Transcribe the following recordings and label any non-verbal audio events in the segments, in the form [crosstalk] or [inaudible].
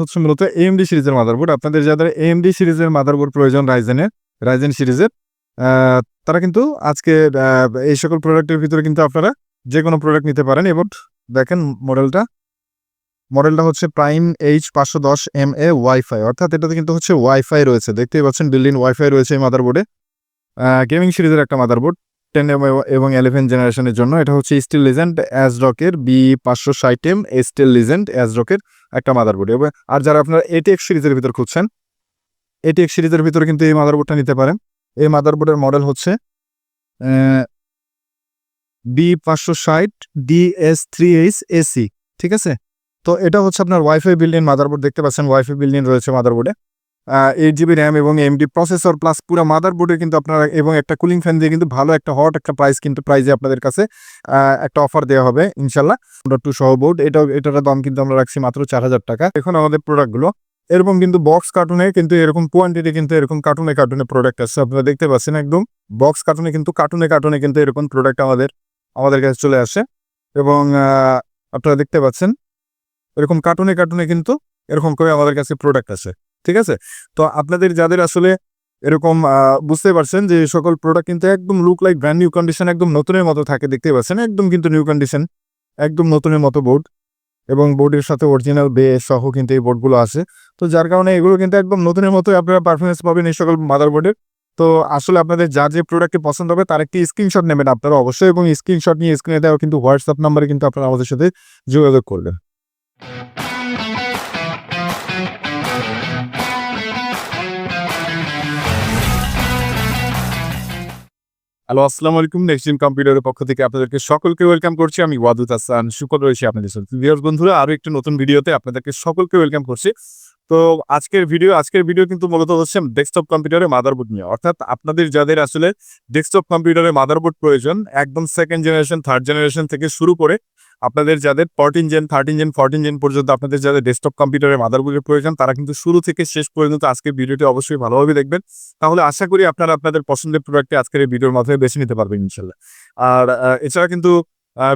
হচ্ছে মূলত এএমডি সিরিজের মাদারবোর্ড আপনাদের যাদের এএমডি সিরিজের মাদারবোর্ড প্রয়োজন রাইজেনের রাইজেন সিরিজের তারা কিন্তু আজকে এই সকল প্রোডাক্টের ভিতরে কিন্তু আপনারা যে কোনো প্রোডাক্ট নিতে পারেন। এবং দেখেন মডেলটা মডেলটা হচ্ছে প্রাইম এইচ পাঁচশো দশ এম এ ওয়াইফাই অর্থাৎ এটাতে কিন্তু হচ্ছে ওয়াইফাই রয়েছে। দেখতেই পাচ্ছেন বিল্ডিং ওয়াইফাই রয়েছে এই মাদারবোর্ডে গেমিং সিরিজের একটা মাদারবোর্ড টেন এম এবং ইলেভেন জেনারেশনের জন্য। এটা হচ্ছে স্টিল লিজেন্ড অ্যাজরকের বি পাঁচশো ষাট এম স্টিল লিজেন্ড অ্যাজরকের একটা মাদারবোর্ড এবং আর যারা আপনারা এটিএক্স সিরিজের ভিতর খুঁজছেন এটি এটিএক্স সিরিজের ভিতরে কিন্তু এই মাদারবোর্ডটা নিতে পারেন। এই মাদারবোর্ডের মডেল হচ্ছে বি পাঁচশো ষাট ডিএস থ্রি এইচ এসি ঠিক আছে? তো এটা হচ্ছে আপনার ওয়াইফাই বিল্ডিং মাদারবোর্ড দেখতে পাচ্ছেন ওয়াইফাই বিল্ডিং রয়েছে মাদারবোর্ডে এইট জিবি র্যাম এবং এমডি প্রসেসর প্লাস পুরো মাদারবোর্ডে কিন্তু আপনারা এবং একটা কুলিং ফ্যান দিয়ে কিন্তু ভালো একটা হট একটা প্রাইস কিন্তু প্রাইজে আপনাদের কাছে একটা অফার দেওয়া হবে ইনশাল্লাহ টু সহ বোর্ড এটা এটার দাম কিন্তু আমরা রাখছি মাত্র চার হাজার টাকা। এখন আমাদের প্রোডাক্টগুলো এরকম কিন্তু বক্স কার্টুনে কিন্তু এরকম কোয়ান্টিটি কিন্তু এরকম কার্টুনে কার্টুনে প্রোডাক্ট আছে। আপনারা দেখতে পাচ্ছেন একদম বক্স কার্টুনে কিন্তু কার্টুনে কার্টুনে কিন্তু এরকম প্রোডাক্ট আমাদের আমাদের কাছে চলে আসে। এবং আপনারা দেখতে পাচ্ছেন, এরকম কার্টুনে কার্টুনে কিন্তু এরকম করে আমাদের কাছে প্রোডাক্ট আছে। ঠিক আছে? তো আপনাদের যাদের আসলে এরকম বুঝতে পারছেন যে সকল প্রোডাক্ট কিন্তু একদম look like brand new condition একদম নতুনের মতো থাকে দেখতে পাচ্ছেন? একদম কিন্তু নিউ কন্ডিশন একদম নতুনের মতো বোর্ড এবং বোর্ডের সাথে অরিজিনাল বে সহ কিন্তু এই বোর্ডগুলো আছে। তো যার কারণে এগুলো কিন্তু একদম নতুনের মতোই আপনারা পারফরমেন্স পাবেন এই সকল মাদার মাদারবোর্ডের তো আসলে আপনাদের যা যে প্রোডাক্টটি পছন্দ হবে তার একটি স্ক্রিনশট নেবেন আপনারা অবশ্যই এবং স্ক্রিনশট নিয়ে স্ক্রিনে দেওয়া কিন্তু হোয়াটসঅ্যাপ নাম্বারে কিন্তু আপনারা আমাদের সাথে যোগাযোগ করবেন। হ্যালো, আসসালামু আলাইকুম। নেক্সট কম্পিউটারের পক্ষ থেকে আপনাদেরকে সকলকে ওয়েলকাম করছি। আমি ওয়াদুদ হাসান সুকল রয়েছি আপনাদের সাথে। ভিউয়ার্স বন্ধুরা আরও একটি নতুন ভিডিওতে আপনাদেরকে সকলকে ওয়েলকাম করছি। তো আজকের ভিডিও আজকের ভিডিও কিন্তু মূলত হচ্ছে ডেস্কটপ কম্পিউটারে মাদারবোর্ড নিয়ে। অর্থাৎ আপনাদের যাদের আসলে ডেস্কটপ কম্পিউটারে মাদারবোর্ড প্রয়োজন, একদম সেকেন্ড জেনারেশন থার্ড জেনারেশন থেকে শুরু করে আপনাদের যাদের fourteen gen thirteen gen fourteen gen পর্যন্ত আপনাদের যাদের ডেস্কটপ কম্পিউটারে মাদারবোর্ডের প্রয়োজন, তারা কিন্তু শুরু থেকে শেষ পর্যন্ত আজকের ভিডিওটি অবশ্যই ভালোভাবে দেখবেন। তাহলে আশা করি আপনারা আপনাদের পছন্দের প্রোডাক্টটি আজকের এই ভিডিওর মাধ্যমে বেছে নিতে পারবেন ইনশাল্লাহ। আর এছাড়া কিন্তু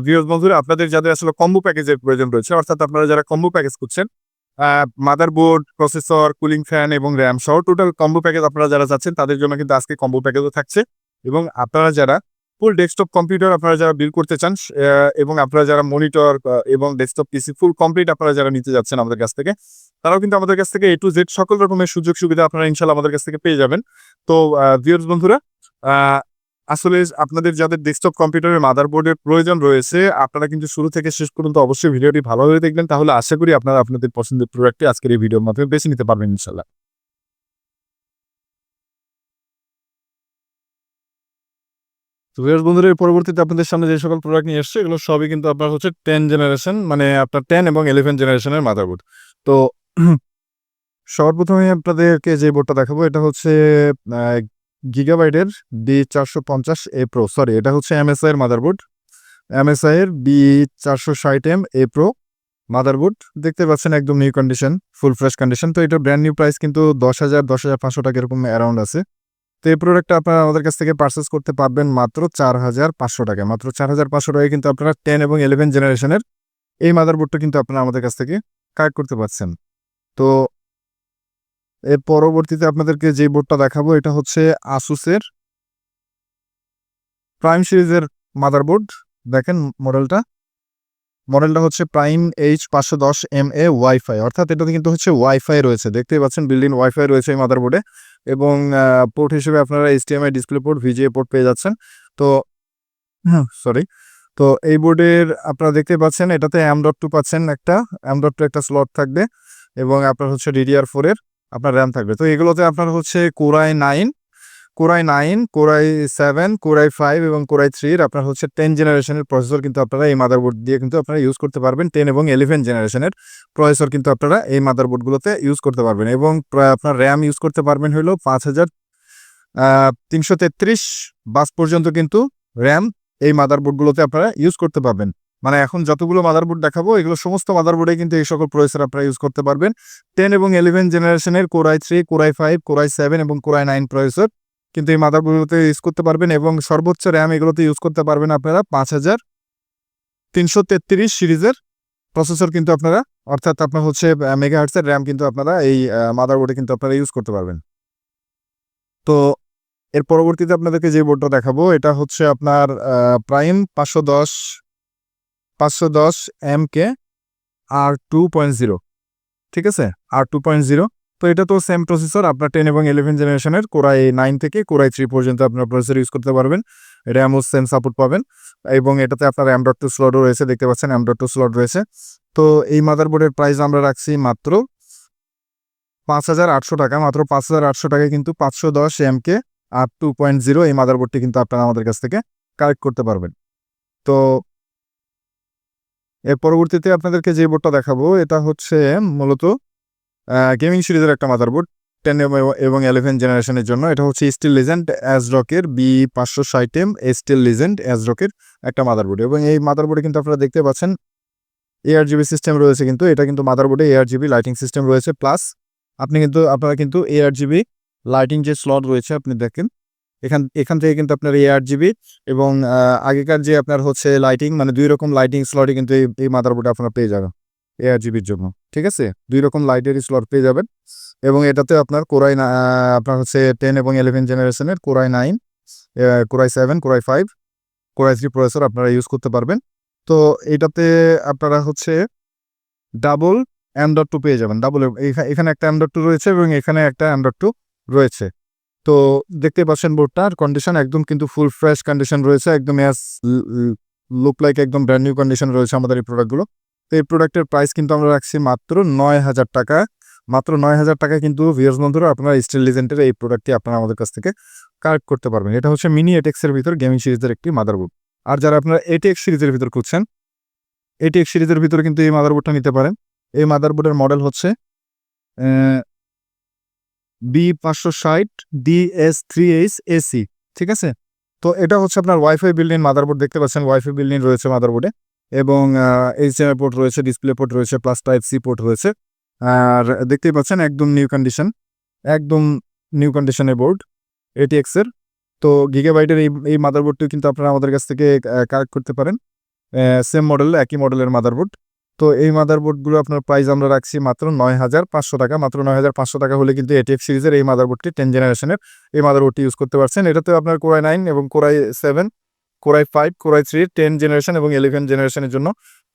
ভিউজ বন্ধুরা, আপনাদের যাদের আসলে কম্বো প্যাকেজের প্রয়োজন রয়েছে, অর্থাৎ আপনারা যারা কম্বো প্যাকেজ করছেন মাদারবোর্ড প্রসেসর কুলিং ফ্যান এবং র্যাম সহ টোটাল কম্বো প্যাকেজ আপনারা যারা চাচ্ছেন, তাদের জন্য কিন্তু আজকে কম্বো প্যাকেজও থাকছে। এবং আপনারা যারা ফুল ডেস্কটপ কম্পিউটার আপনারা যারা বিল করতে চান এবং আপনারা যারা মনিটর এবং ডেস্কটপ পিসি ফুল কমপ্লিট আপনারা যারা নিতে যাচ্ছেন আমাদের কাছ থেকে, তারাও কিন্তু আমাদের কাছ থেকে এ টু জেড সকল রকমের সুযোগ সুবিধা আপনারা ইনশাল্লাহ আমাদের কাছ থেকে পেয়ে যাবেন। তো ভিউয়ার্স বন্ধুরা আসলে আপনাদের যাদের ডেস্কটপ কম্পিউটারের মাদারবোর্ডের প্রয়োজন রয়েছে, আপনারা কিন্তু শুরু থেকে শেষ পর্যন্ত অবশ্যই ভিডিওটি ভালোভাবে দেখবেন, তাহলে আশা করি আপনারা আপনাদের পছন্দের প্রোডাক্টটি আজকের এই ভিডিওর মাধ্যমে বেছে নিতে পারবেন ইনশাল্লাহ তো ভিউয়ার্স বন্ধুরা পরবর্তীতে আপনাদের সামনে যে সকল প্রোডাক্ট নিয়ে এসছে, এগুলো সবই কিন্তু আপনার হচ্ছে টেন জেনারেশন মানে আপনার টেন এবং ইলেভেন জেনারেশনের মাদারবোর্ড তো [clears throat] সর্বপ্রথমে আপনাদেরকে যে বোর্ডটা দেখাবো, এটা হচ্ছে গিগাবাইটের বি চারশো পঞ্চাশ এ প্রো সরি এটা হচ্ছে এমএসআই এর মাদারবোর্ড এমএসআই এর বি চারশো ষাট এম এ প্রো মাদারবোর্ড দেখতে পাচ্ছেন একদম new condition full fresh condition তো এটা ব্র্যান্ড নিউ প্রাইস কিন্তু দশ হাজার দশ হাজার পাঁচশো টাকা এরকম অ্যারাউন্ড আছে। তো এই প্রোডাক্টটা আপনারা আমাদের কাছ থেকে পারচেস করতে পারবেন মাত্র চার হাজার পাঁচশো টাকা। মাত্র চার হাজার পাঁচশো টাকায় কিন্তু আপনারা টেন এবং ইলেভেন জেনারেশনের এই মাদারবোর্ডটা কিন্তু আপনারা আমাদের কাছ থেকে কালেক্ট করতে পারছেন। তো এর পরবর্তীতে আপনাদেরকে যে বোর্ডটা দেখাবো, এটা হচ্ছে আসুসের প্রাইম সিরিজের মাদারবোর্ড দেখেন মডেলটা মডেলটা হচ্ছে প্রাইম এইচ পাঁচশো দশ এম এ ওয়াইফাই অর্থাৎ এটাতে কিন্তু হচ্ছে ওয়াইফাই রয়েছে। দেখতেই পাচ্ছেন বিল্ডিং ওয়াইফাই রয়েছে এই মাদারবোর্ডে এবং পোর্ট হিসেবে আপনারা HDMI display port VGA port পেয়ে যাচ্ছেন। তো সরি তো এই বোর্ডের আপনারা দেখতে পাচ্ছেন, এটাতে এম ডট টু পাচ্ছেন একটা এম ডট টু একটা স্লট থাকবে এবং আপনার হচ্ছে ডিডিআর ফোর এর আপনার র্যাম থাকবে। তো এগুলোতে আপনার হচ্ছে core i nine core i nine core i seven core i five এবং কোরাই থ্রির আপনার হচ্ছে টেন জেনারেশনের প্রসেসর কিন্তু আপনারা এই মাদারবোর্ড দিয়ে কিন্তু আপনারা ইউজ করতে পারবেন। টেন এবং ইলেভেন জেনারেশনের প্রসেসর কিন্তু আপনারা এই মাদারবোর্ডগুলোতে ইউজ করতে পারবেন এবং আপনার র্যাম ইউজ করতে পারবেন হলো পাঁচ হাজার তিনশো তেত্রিশ বাস পর্যন্ত কিন্তু র্যাম এই মাদারবোর্ডগুলোতে আপনারা ইউজ করতে পারবেন। মানে এখন যতগুলো মাদারবোর্ড দেখাবো, এগুলো সমস্ত মাদারবোর্ডে কিন্তু এই সকল প্রসেসর আপনারা ইউজ করতে পারবেন। টেন এবং ইলেভেন জেনারেশনের core i three core i five core i seven এবং কোরাই নাইন প্রসেসর কিন্তু এই মাদারবোর্ডগুলোতে ইউজ করতে পারবেন এবং সর্বোচ্চ র্যাম এগুলোতে ইউজ করতে পারবেন আপনারা পাঁচ হাজার তিনশো তেত্রিশ সিরিজের প্রসেসর কিন্তু আপনারা, অর্থাৎ আপনার হচ্ছে মেগা হার্টসের র্যাম কিন্তু আপনারা এই মাদারবোর্ডে কিন্তু আপনারা ইউজ করতে পারবেন। তো এর পরবর্তীতে আপনাদেরকে যে বোর্ডটা দেখাবো, এটা হচ্ছে আপনার প্রাইম পাঁচশো দশ পাঁচশো দশ M K R two point zero ঠিক আছে? আর টু পয়েন্ট জিরো তো এটা তো সেম প্রসেসর আপনার টেন এবং ইলেভেন জেনারেশনের কোরাই নাইন থেকে কোরাই থ্রি পর্যন্ত আপনার প্রসেসর ইউজ করতে পারবেন। র্যামও সেম সাপোর্ট পাবেন এবং এটাতে আপনার অ্যাম ডট টু স্লটও রয়েছে, দেখতে পাচ্ছেন অ্যাম ডট টু স্লট রয়েছে। তো এই মাদারবোর্ডের প্রাইস আমরা রাখছি মাত্র পাঁচ হাজার আটশো টাকা, মাত্র পাঁচ হাজার আটশো টাকায় কিন্তু পাঁচশো দশ M K R two point zero এই মাদারবোর্ডটি কিন্তু আপনারা আমাদের কাছ থেকে কালেক্ট করতে পারবেন। তো এর পরবর্তীতে আপনাদেরকে যে বোর্ডটা দেখাবো, এটা হচ্ছে মূলত গেমিং সিরিজের একটা মাদারবোর্ড টেন এবং ইলেভেন জেনারেশনের জন্য। এটা হচ্ছে স্টিল লিজেন্ড অ্যাজরকের বি পাঁচশো ষাট এম স্টিল লিজেন্ড অ্যাজরকের একটা মাদারবোর্ড এবং এই মাদারবোর্ডে কিন্তু আপনারা দেখতে পাচ্ছেন এআর জিবি সিস্টেম রয়েছে কিন্তু, এটা কিন্তু মাদারবোর্ডে এআর জিবি লাইটিং সিস্টেম রয়েছে। প্লাস আপনি কিন্তু, আপনারা কিন্তু এআর জিবি লাইটিং যে স্লট রয়েছে, আপনি দেখেন, এখান এখান থেকে কিন্তু আপনার এআর জিবি এবং আগেকার যে আপনার হচ্ছে লাইটিং মানে দুই রকম লাইটিং স্লটই কিন্তু এই এই মাদারবোর্ডে আপনারা পেয়ে যাবেন এআর জিবির জন্য। ঠিক আছে? দুই রকম লাইটের স্লট পেয়ে যাবেন। এবং এটাতে আপনার কোরাই আপনার হচ্ছে টেন এবং ইলেভেন জেনারেশনের core i nine core i seven core i five core i three processor আপনারা ইউজ করতে পারবেন। তো এটাতে আপনারা হচ্ছে ডাবল অ্যান্ড্রয়েড টু পেয়ে যাবেন। ডাবল এখানে একটা অ্যান্ড্রয়েড টু রয়েছে এবং এখানে একটা অ্যান্ড্রয়েড টু রয়েছে। তো দেখতে পাচ্ছেন বোর্ডটার কন্ডিশন একদম কিন্তু ফুল ফ্রেশ কন্ডিশন রয়েছে, একদম অ্যাজ লুক লাইক একদম ব্র্যান্ড নিউ কন্ডিশন রয়েছে আমাদের এই প্রোডাক্টগুলো এই প্রোডাক্টের প্রাইস কিন্তু আমরা রাখছি মাত্র নয় হাজার টাকা। মাত্র নয় হাজার টাকা কিন্তু ভিউয়ার্স বন্ধুরা আপনারা স্টিল লিজেন্টের এই প্রোডাক্টটি আপনারা আমাদের কাছ থেকে কালেক্ট করতে পারবেন। এটা হচ্ছে মিনি এটেক্সের ভিতর গেমিং সিরিজের একটি মাদারবোর্ড আর যারা আপনারা এটিএক্স সিরিজের ভিতর খুঁজছেন এটিএক্স সিরিজের ভিতরে কিন্তু এই মাদারবোর্ডটা নিতে পারেন। এই মাদারবোর্ডের মডেল হচ্ছে বি পাঁচশো ষাট D S three H AC ঠিক আছে? তো এটা হচ্ছে আপনার ওয়াইফাই বিল্ডিং মাদারবোর্ড দেখতে পাচ্ছেন ওয়াইফাই বিল্ডিং রয়েছে মাদারবোর্ডে এবং এইচডিএমআই পোর্ট রয়েছে ডিসপ্লে পোর্ট রয়েছে প্লাস টাইপ সি পোর্ট রয়েছে। আর দেখতেই পাচ্ছেন, একদম নিউ কন্ডিশন একদম নিউ কন্ডিশনের বোর্ড এটিএক্সের তো গিগাবাইটের এই এই মাদারবোর্ডটিও কিন্তু আপনারা আমাদের কাছ থেকে কালেক্ট করতে পারেন। সেম মডেল একই মডেলের মাদারবোর্ড তো এই মাদারবোর্ডগুলো আপনার প্রাইস আমরা রাখছি মাত্র নয় হাজার পাঁচশো টাকা। মাত্র নয় হাজার পাঁচশো টাকা হলে কিন্তু এটিএফ সিরিজের এই মাদারবোর্ডটি টেন জেনারেশনের এই মাদারবোর্ডটি ইউজ করতে পারছেন। এটাতে আপনার কোরাই নাইন এবং core i seven core i five core i three ten generation এবং ইলেভেন জেনারেশনের জন্য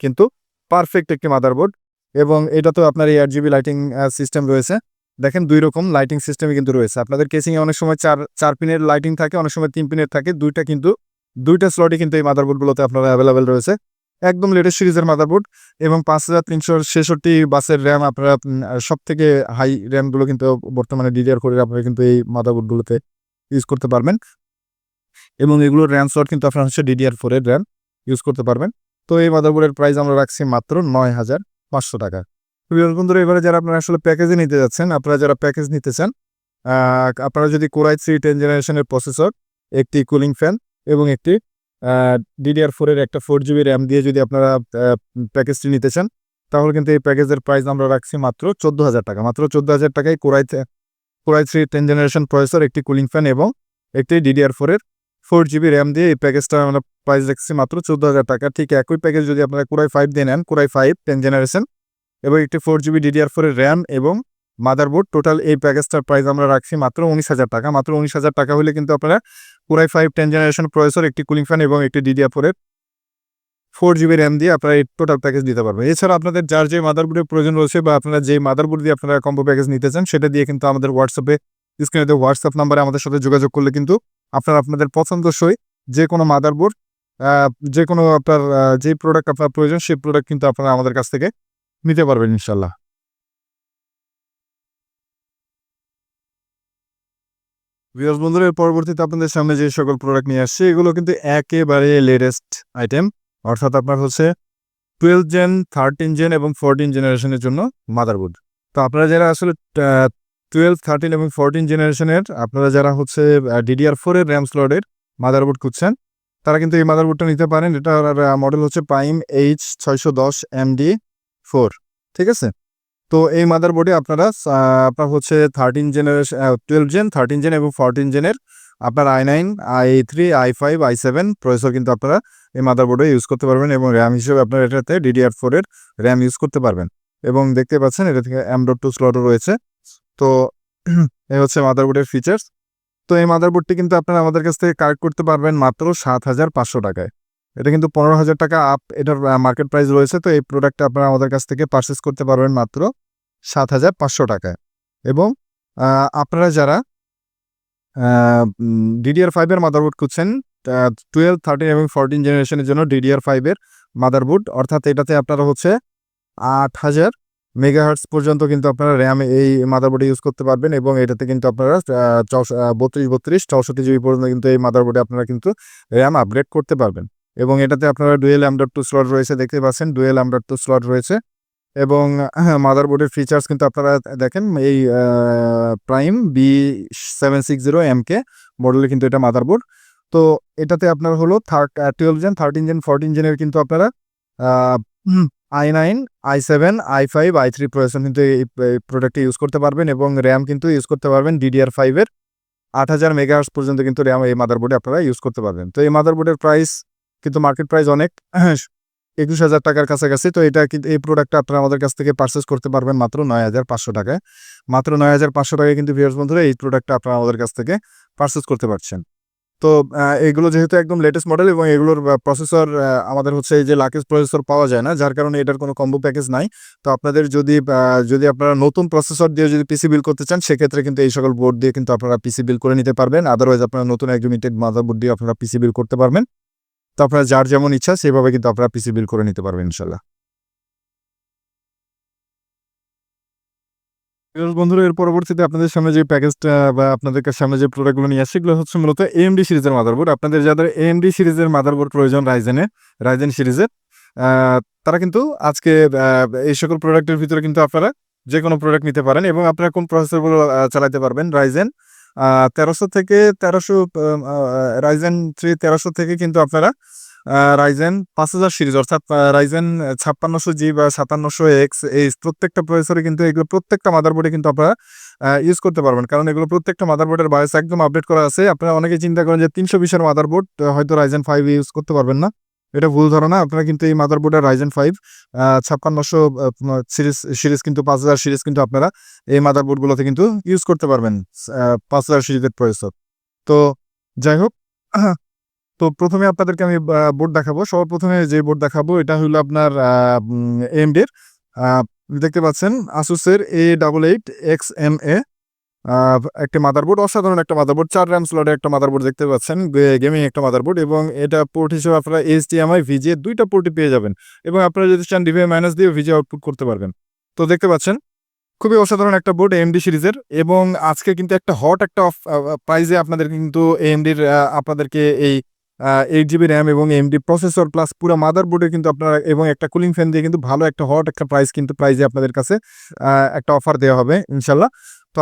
কিন্তু পারফেক্ট একটি মাদারবোর্ড এবং এটা তো আপনার আট জিবি লাইটিং সিস্টেম রয়েছে। দেখেন দুই রকম লাইটিং সিস্টেমই কিন্তু রয়েছে। আপনাদের কেসিংয়ে অনেক সময় চার চার পিনের লাইটিং থাকে, অনেক সময় তিন পিনের থাকে। দুইটা কিন্তু, দুইটা স্লটই কিন্তু এই মাদারবোর্ডগুলোতে আপনারা অ্যাভেলেবেল রয়েছে। একদম লেটেস্ট সিরিজের মাদারবোর্ড এবং পাঁচ হাজার তিনশো ছেষট্টি বাসের র্যাম আপনারা সব থেকে হাই র্যামগুলো কিন্তু বর্তমানে ডিডিআর করে আপনারা কিন্তু এই মাদারবোর্ডগুলোতে ইউজ করতে পারবেন। এবং এগুলোর র্যাম স্লট কিন্তু আপনার হচ্ছে ডিডিআর ফোরের র্যাম ইউজ করতে পারবেন। তো এই মাদারবোর্ডের প্রাইস আমরা রাখছি মাত্র নয় হাজার পাঁচশো টাকা। বন্ধুরা, এবারে যারা আপনারা আসলে প্যাকেজে নিতে যাচ্ছেন, আপনারা যারা প্যাকেজ নিতে চান আপনারা যদি কোরাই থ্রি টেন জেনারেশনের প্রসেসর একটি কুলিং ফ্যান এবং একটি ডিডিআর ফোরের একটা ফোর জিবি র্যাম দিয়ে যদি আপনারা প্যাকেজটি নিতে চান, তাহলে কিন্তু এই প্যাকেজের প্রাইস আমরা রাখছি মাত্র চোদ্দ হাজার টাকা। মাত্র চোদ্দ হাজার টাকায় core i core i three ten generation processor একটি কুলিং ফ্যান এবং একটি ডিডিআর ফোরের ফোর জিবি র্যাম দিয়ে এই প্যাকেজটা আমরা প্রাইস রাখছি মাত্র চোদ্দ হাজার টাকা। ঠিক একই প্যাকেজ যদি আপনারা কোরাই ফাইভ দিয়ে নেন কোরাই ফাইভ টেন জেনারেশন এবং একটি ফোর জিবি ডিডিআর ফোরের র্যাম এবং মাদারবোর্ড টোটাল এই প্যাকেজটার প্রাইস আমরা রাখছি মাত্র উনিশ হাজার টাকা। মাত্র উনিশ হাজার টাকা হলে কিন্তু আপনারা পুরাই ফাইভ টেন জেনারেশন প্রসেসর একটি কুলিং ফ্যান এবং একটি ডিডিআর ফোরের ফোর জিবি র্যাম দিয়ে আপনারা এই টোটাল প্যাকেজ দিতে পারবেন। এছাড়া আপনাদের যার যে মাদারবোর্ডের প্রয়োজন রয়েছে বা আপনারা যে মাদারবোর্ড দিয়ে আপনারা কম্বো প্যাকেজ নিতে চান, সেটা দিয়ে কিন্তু আমাদের হোয়াটসঅ্যাপে স্ক্রিনে হোয়াটসঅ্যাপ নাম্বারে আমাদের সাথে যোগাযোগ করলে কিন্তু আপনারা আপনাদের পছন্দসই যে কোনো মাদারবোর্ড যে কোনো আপনার যে প্রোডাক্ট আপনার প্রয়োজন, সেই প্রোডাক্ট কিন্তু আপনারা আমাদের কাছ থেকে নিতে পারবেন ইনশাল্লাহ ভিউয়ার্স বন্ধুরা পরবর্তীতে আপনাদের সামনে যে সকল প্রোডাক্ট নিয়ে আসছে, এগুলো কিন্তু একেবারে লেটেস্ট আইটেম অর্থাৎ আপনার হচ্ছে টুয়েলভ জেন থার্টিন জেন এবং ফোরটিন জেনারেশনের জন্য মাদারবোর্ড তো আপনারা যারা আসলে টুয়েলভ থার্টিন এবং ফোরটিন জেনারেশনের আপনারা যারা হচ্ছে ডিডিআর ফোরের র্যাম স্লটের মাদারবোর্ড খুঁজছেন, তারা কিন্তু এই মাদারবোর্ডটা নিতে পারেন। এটার মডেল হচ্ছে প্রাইম এইচ ছয়শো দশ এমডি ফোর ঠিক আছে? তো এই মাদারবোর্ডে আপনারা আপনার হচ্ছে thirteen generation twelve gen thirteen gen এবং ফোরটিন জেনের আপনার i nine i three i five i seven processor কিন্তু আপনারা এই মাদারবোর্ডে ইউজ করতে পারবেন এবং র্যাম হিসেবে আপনার এটাতে ডিডিআর ফোরের র্যাম ইউজ করতে পারবেন। এবং দেখতে পাচ্ছেন, এটা থেকে এম টু স্লটও রয়েছে। তো এই হচ্ছে মাদারবোর্ডের ফিচার্স তো এই মাদারবোর্ডটি কিন্তু আপনারা আমাদের কাছ থেকে কালেক্ট করতে পারবেন মাত্র সাত হাজার পাঁচশো টাকায়। এটা কিন্তু পনেরো হাজার টাকা আপ এটার মার্কেট প্রাইস রয়েছে। তো এই প্রোডাক্টটা আপনারা আমাদের কাছ থেকে পারচেস করতে পারবেন মাত্র সাত হাজার পাঁচশো টাকায়। এবং আপনারা যারা ডিডিআর ফাইভের মাদারবোর্ড খুঁজছেন টুয়েলভ থার্টিন এবং ফোরটিন জেনারেশনের জন্য ডিডিআর ফাইভের মাদারবোর্ড অর্থাৎ এটাতে আপনারা হচ্ছে আট হাজার মেগাহার্টস পর্যন্ত কিন্তু আপনারা র্যাম এই মাদারবোর্ডে ইউজ করতে পারবেন এবং এটাতে কিন্তু আপনারা বত্রিশ বত্রিশ, চৌষট্টি জিবি পর্যন্ত কিন্তু এই মাদারবোর্ডে আপনারা কিন্তু র্যাম আপগ্রেড করতে পারবেন। এবং এটাতে আপনারা ডুয়েল ডট টু স্লট রয়েছে, দেখতে পাচ্ছেন ডুয়েল ডট টু স্লট রয়েছে। এবং মাদারবোর্ডের ফিচার্স কিন্তু আপনারা দেখেন, এই prime B seven six zero M K মডেলের কিন্তু এটা মাদারবোর্ড তো এটাতে আপনার হলো third twelve gen thirteen gen fourteen জেনের কিন্তু আপনারা i nine, i seven, i five, i three processor কিন্তু এই প্রোডাক্টে ইউজ করতে পারবেন এবং র্যাম কিন্তু ইউজ করতে পারবেন ডিডিআর ফাইভের আট হাজার মেগাহার্স পর্যন্ত কিন্তু র্যাম এই মাদারবোর্ডে আপনারা ইউজ করতে পারবেন। তো এই মাদারবোর্ডের প্রাইস কিন্তু মার্কেট প্রাইস অনেক। [clears throat] একুশ হাজার টাকার কাছাকাছি। তো এটা কিন্তু, এই প্রোডাক্টটা আপনারা আমাদের কাছ থেকে পারচেস করতে পারবেন মাত্র নয় হাজার পাঁচশো টাকায়। মাত্র নয় হাজার পাঁচশো টাকায় কিন্তু ভিউয়ার্স বন্ধুরা এই প্রোডাক্টটা আপনারা আমাদের কাছ থেকে পারচেস করতে পারছেন। তো এগুলো যেহেতু একদম লেটেস্ট মডেল এবং এগুলোর প্রসেসর আমাদের হচ্ছে এই যে লাকেজ প্রসেসর পাওয়া যায় না, যার কারণে এটার কোনো কম্বো প্যাকেজ নাই। তো আপনাদের যদি যদি আপনারা নতুন প্রসেসর দিয়ে যদি পিসি বিল করতে চান, সেক্ষেত্রে কিন্তু এই সকল বোর্ড দিয়ে কিন্তু আপনারা পিসি বিল করে নিতে পারবেন। আদারওয়াইজ আপনারা নতুন এক লিমিটেড মাদারবোর্ড দিয়ে আপনারা পিসি বিল করতে পারবেন। তো আপনারা যার যেমন ইচ্ছা, সেভাবে কিন্তু আপনারা পিসি বিল করে নিতে পারবেন ইনশাল্লাহ বন্ধুরা, এর পরবর্তীতে আপনাদের সামনে যে প্যাকেজটা বা আপনাদের সামনে যে প্রোডাক্টগুলো নিয়ে আসে সেগুলো হচ্ছে মূলত এএমডি সিরিজের মাদারবোর্ড আপনাদের যাদের এএমডি সিরিজের মাদারবোর্ড প্রয়োজন রাইজেনে রাইজেন সিরিজের তারা কিন্তু আজকে এই সকল প্রোডাক্টের ভিতরে কিন্তু আপনারা যে কোনো প্রোডাক্ট নিতে পারেন এবং আপনারা কোন প্রসেসরগুলো চালাতে পারবেন রাইজেন তেরোশো থেকে তেরোশো রাইজেন থ্রি তেরোশো থেকে কিন্তু আপনারা রাইজেন পাঁচ হাজার সিরিজ, অর্থাৎ রাইজেন ছাপ্পান্নশো জি বা সাতান্নশো এক্স এই প্রত্যেকটা প্রসেসরে কিন্তু এগুলো প্রত্যেকটা মাদারবোর্ডে কিন্তু আপনারা ইউজ করতে পারবেন। কারণ এগুলো প্রত্যেকটা মাদারবোর্ডের বায়োস একদম আপডেট করা আছে। আপনারা অনেকে চিন্তা করেন যে তিনশো বিশের মাদারবোর্ড হয়তো রাইজেন ফাইভ ইউজ করতে পারবেন না। এটা ভুল ধারণা। আপনারা কিন্তু এই মাদারবোর্ডের রাইজেন ফাইভ ছাপ্পান্নশো সিরিজ সিরিজ কিন্তু পাঁচ হাজার সিরিজ কিন্তু আপনারা এই মাদারবোর্ডগুলোতে কিন্তু ইউজ করতে পারবেন পাঁচ হাজার সিরিজের প্রসেসর তো যাই হোক তো প্রথমে আপনাদেরকে আমি বোর্ড দেখাবো। সবার প্রথমে যে বোর্ড দেখাবো, এটা হলো আপনার এমডির দেখতে পাচ্ছেন আসুসের A double eight X M A একটা মাদারবোর্ড অসাধারণ একটা মাদারবোর্ড চার র্যাম স্লটের একটা মাদারবোর্ড দেখতে পাচ্ছেন গেমিং একটা মাদারবোর্ড এবং এটা পোর্ট হিসেবে আপনারা এইচডিএমআই ভিজিএ দুইটা পোর্টই পেয়ে যাবেন। এবং আপনারা যদি চান ডিভিআই মাইনাস দিয়ে ভিজিএ আউটপুট করতে পারবেন। তো দেখতে পাচ্ছেন, খুবই অসাধারণ একটা বোর্ড এমডি সিরিজের এবং আজকে কিন্তু একটা হট একটা অফ প্রাইজে আপনাদের কিন্তু এমডির আপনাদেরকে এই এইট জিবি র্যাম এবং এমডি প্রসেসর প্লাস পুরো মাদার বোর্ডে কিন্তু আপনারা এবং একটা কুলিং ফ্যান দিয়ে কিন্তু ভালো একটা হট একটা প্রাইস কিন্তু প্রাইজে আপনাদের কাছে একটা অফার দেওয়া হবে ইনশাল্লাহ। তো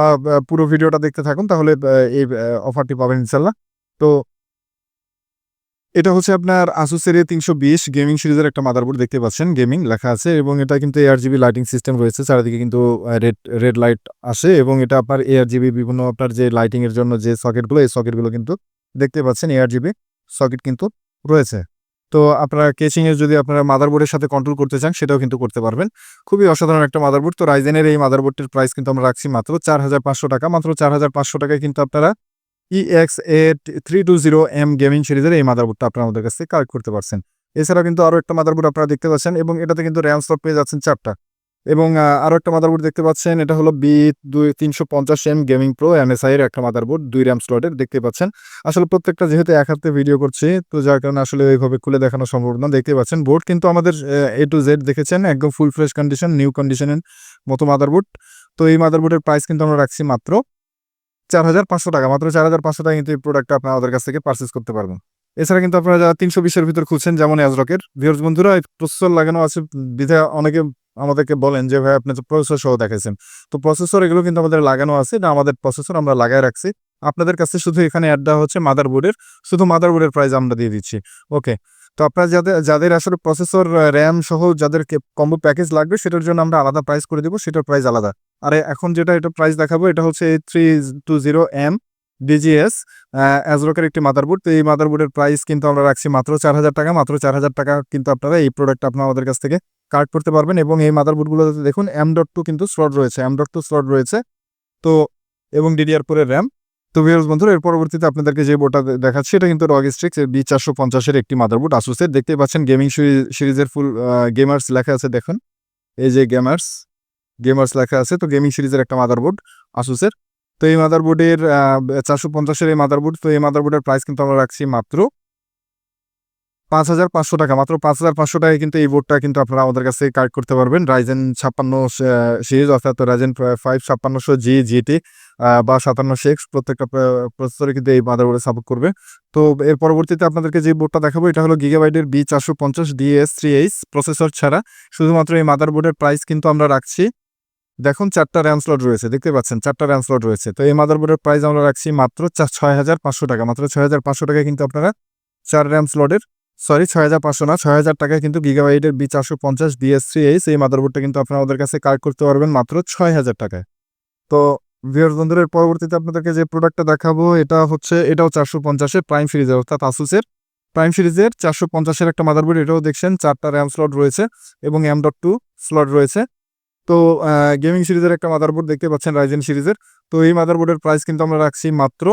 পুরো ভিডিওটা দেখতে থাকুন তাহলে এই অফারটি পাবেন ইনশাল্লাহ। তো এটা হচ্ছে আপনার আসুসের তিনশো বিশ গেমিং সিরিজের একটা মাদারবোর্ড দেখতে পাচ্ছেন গেমিং লেখা আছে এবং এটা কিন্তু এআর জিবি লাইটিং সিস্টেম রয়েছে, চারিদিকে কিন্তু রেড রেড লাইট আসে এবং এটা আপনার এআর জিবি বিভিন্ন আপনার যে লাইটিংয়ের জন্য যে সকেটগুলো এই সকেটগুলো কিন্তু দেখতে পাচ্ছেন এআর জিবি সকেট কিন্তু রয়েছে। তো আপনারা কেচিং এর যদি আপনারা মাদারবোর্ডের সাথে কন্ট্রোল করতে চান, সেটাও কিন্তু করতে পারবেন। খুবই অসাধারণ একটা মাদারবোর্ড। তো রাইজেনের এই মাদারবোর্ডটির প্রাইস কিন্তু আমরা রাখছি মাত্র চার হাজার পাঁচশো টাকা। মাত্র চার হাজার পাঁচশো টাকায় কিন্তু আপনারা E EX A three two zero M gaming সিরিজের এই মাদারবোর্ডটা আপনারা আমাদের কাছ থেকে কালেক্ট করতে পারছেন। এছাড়াও কিন্তু আরও একটা মাদারবোর্ড আপনারা দেখতে পাচ্ছেন এবং এটাতে কিন্তু র্যাম স্লট পেয়ে যাচ্ছেন চারটা। এবং আরও একটা মাদারবোর্ড দেখতে পাচ্ছেন, এটা হলো বি দুই, তিনশো পঞ্চাশ এম গেমিং প্রো এনএসআই এর একটা মাদারবোর্ড দুই র্যাম স্লটের দেখতে পাচ্ছেন। আসলে প্রত্যেকটা যেহেতু এক হাতে ভিডিও করছি, তো যার কারণে আসলে ওইভাবে খুলে দেখানো সম্ভব না, দেখতে পাচ্ছেন। বোর্ড কিন্তু আমাদের, এ টু জেড দেখেছেন, একদম ফুল ফ্রেশ কন্ডিশন নিউ কন্ডিশনের মতো মাদারবোর্ড তো এই মাদারবোর্ডের প্রাইস কিন্তু আমরা রাখছি মাত্র চার হাজার পাঁচশো টাকা, মাত্র চার হাজার পাঁচশো টাকা কিন্তু এই প্রোডাক্টটা আপনারা আমাদের কাছ থেকে পারচেস করতে পারবেন। এছাড়া কিন্তু আপনারা যারা তিনশো বিশের ভিতর খুঁজছেন, যেমন অ্যাজরকের ভিউর্স বন্ধুরা প্রসেসর লাগানো আছে বিধা অনেকে আমাদেরকে বলেন যে, ভাই, আপনি তো প্রসেসর সহ দেখাইছেন। তো প্রসেসর এগুলো কিন্তু আমাদের লাগানো আছে। না, আমাদের প্রসেসর আমরা লাগায় রাখছি। আপনাদের কাছে শুধু এখানে অ্যাড দেওয়া হচ্ছে মাদারবোর্ডের শুধু মাদারবোর্ডের প্রাইস আমরা দিয়ে দিচ্ছি। ওকে তো আপনারা যাদের যাদের আসলে প্রসেসর র্যাম সহ যাদের কম্বো প্যাকেজ লাগবে, সেটার জন্য আমরা আলাদা প্রাইস করে দেবো। সেটার প্রাইস আলাদা। আর, এখন যেটা এটা প্রাইস দেখাবো, এটা হচ্ছে three two zero M DGS অ্যাজরকের একটি মাদারবোর্ড তো এই মাদারবোর্ডের প্রাইস কিন্তু আমরা রাখছি মাত্র চার হাজার টাকা। মাত্র চার হাজার টাকা কিন্তু আপনারা এই প্রোডাক্ট আপনার আমাদের কাছ থেকে কার্ড করতে পারবেন এবং এই মাদারবোর্ডগুলোতে দেখুন এম ডট টু কিন্তু স্লট রয়েছে। এম ডট টু স্লট রয়েছে। তো, এবং ডিডিআর ফোরের র্যাম তো ভিউয়ার্স বন্ধুরা, এর পরবর্তীতে আপনাদেরকে যে বোর্ডটা দেখাচ্ছি, এটা কিন্তু রগিস্ট্রিক্স বি চারশো পঞ্চাশের একটি মাদারবোর্ড আসুসের দেখতে পাচ্ছেন গেমিং সিরিজের ফুল গেমার্স লেখা আছে, দেখুন। এই যে গেমার্স গেমার্স লেখা আছে, তো গেমিং সিরিজের একটা মাদারবোর্ড আসুসের তো এই মাদারবোর্ডের চারশো পঞ্চাশের এই মাদারবোর্ড তো এই মাদারবোর্ডের প্রাইস কিন্তু আমরা রাখছি মাত্র পাঁচ হাজার পাঁচশো টাকা। মাত্র পাঁচ হাজার পাঁচশো টাকায় কিন্তু এই বোর্ডটা কিন্তু আপনারা আমাদের কাছে কার্ড করতে পারবেন। রাইজেন ছাপ্পান্ন সিরিজ অর্থাৎ রাইজেন ফাইভ ছাপ্পান্নশো জি জিটি বা সাতান্ন এক্স প্রত্যেকটা প্রসেসরে কিন্তু এই মাদারবোর্ডে সাপোর্ট করবে। তো এর পরবর্তীতে আপনাদেরকে যে বোর্ডটা দেখাবো, এটা হলো গিগাবাইটের বি চারশো পঞ্চাশ ডিএস থ্রি এইচ প্রসেসর ছাড়া। শুধুমাত্র এই মাদারবোর্ডের প্রাইস কিন্তু আমরা রাখছি দেখুন, চারটা র্যাম স্লট রয়েছে, দেখতে পাচ্ছেন, চারটা র্যাম স্লট রয়েছে। তো এই মাদারবোর্ডের প্রাইস আমরা রাখছি মাত্র ছয় হাজার পাঁচশো টাকা। মাত্র ছয় হাজার পাঁচশো টাকায় কিন্তু আপনারা চার র্যাম স্লটের সরি ছয় হাজার পাঁচশো না ছয় হাজার টাকায় কিন্তু গিগাবাইটের বি চারশো পঞ্চাশ ডিএস থ্রি এইচ এই মাদারবোর্ডটা কিন্তু আপনারা আমাদের কাছে কার্ড করতে পারবেন মাত্র ছয় হাজার টাকায়। তো ভিউয়ার্স বন্ধুদের, পরবর্তীতে আপনাদেরকে যে প্রোডাক্টটা দেখাবো, এটা হচ্ছে, এটাও চারশো পঞ্চাশের প্রাইম সিরিজের অর্থাৎ আসুসের প্রাইম সিরিজের চারশো পঞ্চাশের একটা মাদারবোর্ড এটাও দেখছেন, চারটা র্যাম স্লট রয়েছে এবং এম ডট টু স্লট রয়েছে। তো গেমিং সিরিজের একটা মাদারবোর্ড দেখতে পাচ্ছেন রাইজেন সিরিজের তো এই মাদারবোর্ডের প্রাইস কিন্তু আমরা রাখছি মাত্র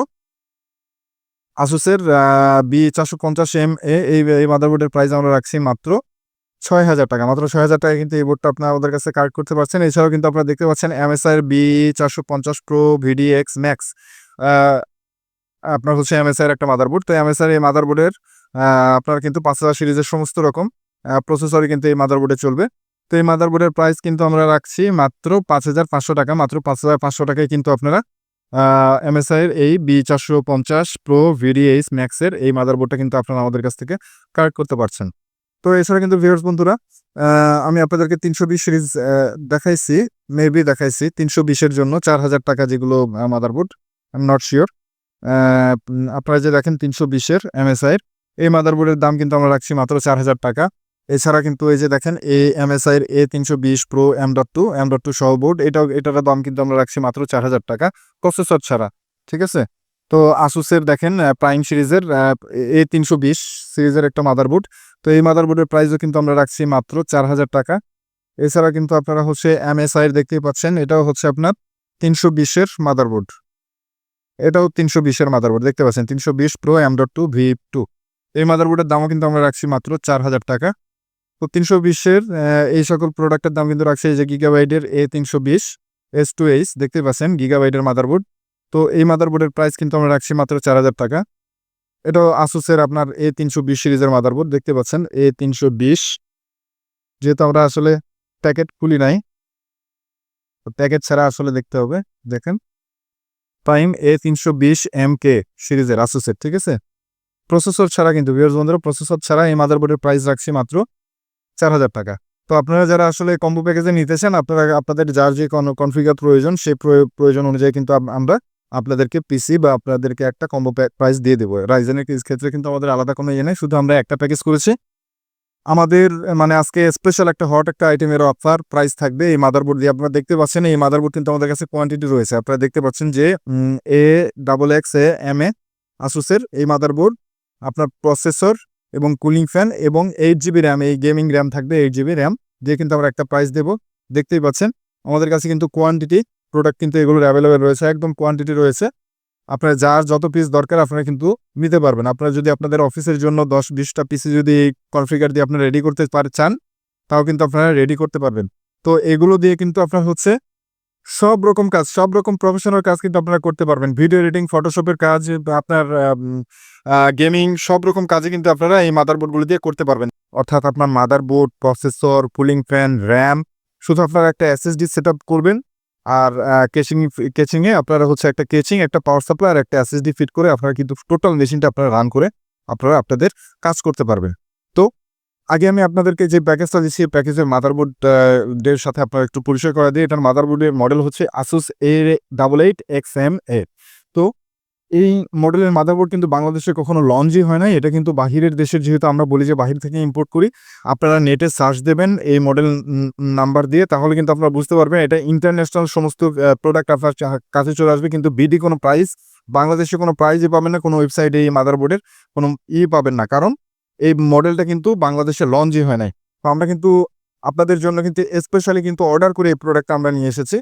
আসুসের বি চারশো পঞ্চাশ এম এ এই এই মাদারবোর্ডের প্রাইস আমরা রাখছি মাত্র ছয় হাজার টাকা। মাত্র ছয় হাজার টাকা কিন্তু এই বোর্ডটা আপনারা আমাদের কাছে কার্ড করতে পারছেন। এছাড়াও কিন্তু আপনারা দেখতে পাচ্ছেন এমএসআই বি চারশো পঞ্চাশ প্রো ভিডি এক্স ম্যাক্স আপনার হচ্ছে এমএসআই একটা মাদারবোর্ড তো এমএসআই এই মাদারবোর্ডের আপনার কিন্তু পাঁচ হাজার সিরিজের সমস্ত রকম প্রসেসরই কিন্তু এই মাদারবোর্ডে চলবে। তো এই মাদারবোর্ডের প্রাইস কিন্তু আমরা রাখছি মাত্র পাঁচ হাজার পাঁচশো টাকা, মাত্র পাঁচ হাজার পাঁচশো টাকায় কিন্তু আপনারা এমএসআই এর এই বি চারশো পঞ্চাশ প্রো ভিডিএইচ ম্যাক্সের এই মাদারবোর্ডটা কিন্তু আপনারা আমাদের কাছ থেকে কালেক্ট করতে পারছেন। তো এছাড়া কিন্তু ভিউয়ার্স বন্ধুরা আমি আপনাদেরকে তিনশো বিশ সিরিজ দেখাইছি মেবি দেখাইছি, তিনশো বিশের জন্য চার হাজার টাকা যেগুলো motherboard I am not sure আপনারা যে দেখেন তিনশো বিশের এমএসআই এই মাদারবোর্ডের দাম কিন্তু আমরা রাখছি মাত্র চার হাজার টাকা। এছাড়া কিন্তু এই যে দেখেন এ এমএসআই এর এ তিনশো বিশ pro M dot two M dot two সহ বোর্ড এটাও এটার দাম কিন্তু আমরা রাখছি মাত্র চার হাজার টাকা প্রসেসর ছাড়া, ঠিক আছে? তো আসুসের দেখেন প্রাইম সিরিজের এ তিনশো বিশ সিরিজের একটা মাদারবোর্ড তো এই মাদারবোর্ডের প্রাইসও কিন্তু আমরা রাখছি মাত্র চার হাজার টাকা। এছাড়া কিন্তু আপনারা হচ্ছে এম এমএসআই এর দেখতেই পাচ্ছেন, এটাও হচ্ছে আপনার তিনশো বিশের মাদারবোর্ড এটাও তিনশো বিশের মাদারবোর্ড দেখতে পাচ্ছেন তিনশো বিশ pro M dot two V two এই মাদারবোর্ডের দামও কিন্তু আমরা রাখছি মাত্র চার হাজার টাকা। তো তিনশো বিশের এই সকল প্রোডাক্টের দাম কিন্তু রাখছে এই যে গিগাবাইটের এ তিনশো বিশ এস টু এইচ দেখতে পাচ্ছেন গিগাবাইটের মাদারবোর্ড তো এই মাদারবোর্ডের প্রাইস কিন্তু আমরা রাখছি মাত্র চার হাজার টাকা। এটা আসুসের আপনার এ তিনশো বিশ সিরিজের মাদারবোর্ড দেখতে পাচ্ছেন এ তিনশো বিশ। যেহেতু আমরা আসলে প্যাকেট খুলি নাই, তো প্যাকেট ছাড়া আসলে দেখতে হবে, দেখেন। প্রাইম এ তিনশো বিশ এম কে সিরিজের আসুসের ঠিক আছে? প্রসেসর ছাড়া কিন্তু ভিউয়ার্স বন্ধুরা প্রসেসর ছাড়া এই মাদারবোর্ডের প্রাইস রাখছি মাত্র চার হাজার টাকা। তো আপনারা যারা আসলে কম্বো প্যাকেজে নিতে চান আপনারা আপনাদের যার যে কোনো কনফিগার প্রয়োজন সেই প্রয়োজন অনুযায়ী কিন্তু আমরা আপনাদেরকে পিসি বা আপনাদেরকে একটা কম্বো প্রাইস দিয়ে দেবো। রাইজেনের ক্ষেত্রে কিন্তু আমাদের আলাদা কোনো ইয়ে নেই, শুধু আমরা একটা প্যাকেজ করেছি। আমাদের মানে আজকে স্পেশাল একটা হট একটা আইটেমের অফার প্রাইস থাকবে এই মাদারবোর্ড দিয়ে। আপনারা দেখতে পাচ্ছেন, এই মাদারবোর্ড কিন্তু আমাদের কাছে কোয়ান্টিটি রয়েছে। আপনারা দেখতে পাচ্ছেন যে A double X A M A আসুসের এই মাদারবোর্ড আপনার প্রসেসর এবং কুলিং ফ্যান এবং এইট জিবি র্যাম এই গেমিং র্যাম থাকবে এইট জিবি র্যাম দিয়ে কিন্তু আমরা একটা প্রাইস দেবো। দেখতেই পাচ্ছেন, আমাদের কাছে কিন্তু কোয়ান্টিটি প্রোডাক্ট কিন্তু এগুলোর অ্যাভেলেবেল রয়েছে, একদম কোয়ান্টিটি রয়েছে। আপনার যার যত পিস দরকার, আপনারা কিন্তু নিতে পারবেন। আপনারা যদি আপনাদের অফিসের জন্য দশ বিশটা পিসি যদি কনফিগার দিয়ে আপনারা রেডি করতে পার, চান, তাও কিন্তু আপনারা রেডি করতে পারবেন। তো এগুলো দিয়ে কিন্তু আপনার হচ্ছে সব রকম কাজ, সব রকম প্রফেশনাল কাজ কিন্তু আপনারা করতে পারবেন। ভিডিও এডিটিং ফটোশপের কাজ, আপনার গেমিং সব রকম কাজে কিন্তু আপনারা এই মাদারবোর্ডগুলো দিয়ে করতে পারবেন। অর্থাৎ আপনার motherboard processor cooling fan RAM শুধু আপনারা একটা এসএসডি সেট করবেন আর কেচিং কেচিংয়ে আপনারা হচ্ছে একটা কেচিং একটা পাওয়ার সাপ্লাই আর একটা এসএসডি ফিট করে আপনারা কিন্তু টোটাল মেশিনটা আপনারা রান করে আপনারা আপনাদের কাজ করতে পারবেন। তো আগে আমি আপনাদেরকে যে প্যাকেজটা দিচ্ছি প্যাকেজের মাদারবোর্ড এর সাথে আপনারা একটু পরিচয় করা দিই। এটার মাদারবোর্ডের মডেল হচ্ছে Asus A double eight X M A তো এই মডেলের মাদারবোর্ড কিন্তু বাংলাদেশে কখনো লঞ্চই হয় না এটা কিন্তু বাহিরের দেশের, যেহেতু আমরা বলি যে বাহির থেকে ইম্পোর্ট করি, আপনারা নেটে সার্চ দেবেন এই মডেল নাম্বার দিয়ে, তাহলে কিন্তু আপনারা বুঝতে পারবেন এটা ইন্টারন্যাশনাল সমস্ত প্রোডাক্ট আপনার কাছে চলে আসবে। কিন্তু বিডি কোনো প্রাইস বাংলাদেশে কোনো প্রাইজই পাবেন না, কোনো ওয়েবসাইটে এই মাদারবোর্ডের কোনো ই পাবেন না। কারণ এই মডেলটা কিন্তু বাংলাদেশে লঞ্চই হয় নাই। তো আমরা কিন্তু আপনাদের জন্য কিন্তু স্পেশালি কিন্তু অর্ডার করে এই প্রোডাক্টটা আমরা নিয়ে এসেছি।